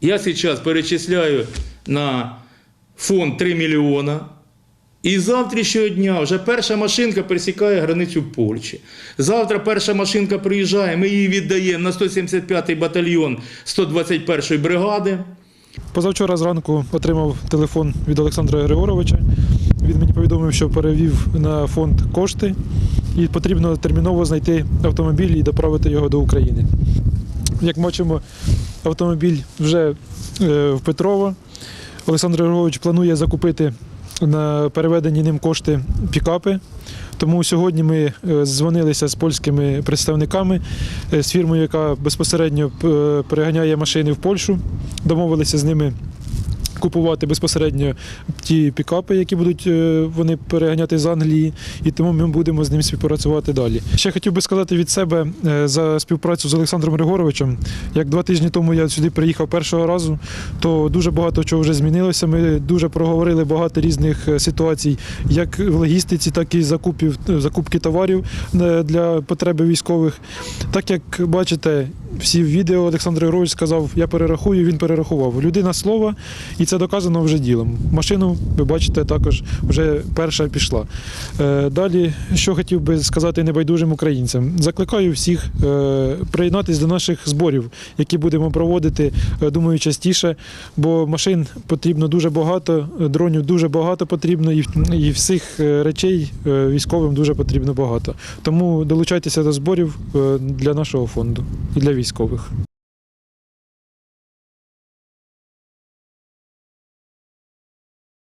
Я зараз перечисляю на фонд 3 мільйона. І завтрашнього дня вже перша машинка пересікає границю Польщі. Завтра перша машинка приїжджає, ми її віддаємо на 175-й батальйон 121-ї бригади. Позавчора зранку отримав телефон від Олександра Григоровича. Він мені повідомив, що перевів на фонд кошти і потрібно терміново знайти автомобіль і доправити його до України. Як бачимо, автомобіль вже е, в Петрова. Олександр Григорович планує закупити на переведені ним кошти пікапи. Тому сьогодні ми е, дзвонилися з польськими представниками е, з фірмою, яка безпосередньо переганяє машини в Польщу. Домовилися з ними купувати безпосередньо ті пікапи, які будуть е, вони переганяти з Англії, і тому ми будемо з ним співпрацювати далі. Ще хотів би сказати від себе е, за співпрацю з Олександром Григоровичем. Як два тижні тому я сюди приїхав першого разу, то дуже багато чого вже змінилося. Ми дуже проговорили багато різних е, ситуацій, як в логістиці, так і закупів закупки товарів для потреби військових. Так як бачите, всі відео Олександр Григорович сказав, я перерахую, він перерахував. Людина слова, і це доказано вже ділом. Машину, ви бачите, також вже перша пішла. Е, Далі, що хотів би сказати небайдужим українцям, закликаю всіх е, приєднатися до наших зборів, які будемо проводити, е, думаю, частіше, бо машин потрібно дуже багато, дронів дуже багато потрібно, і, всіх речей військовим дуже потрібно багато. Тому долучайтеся до зборів для нашого фонду і для військових.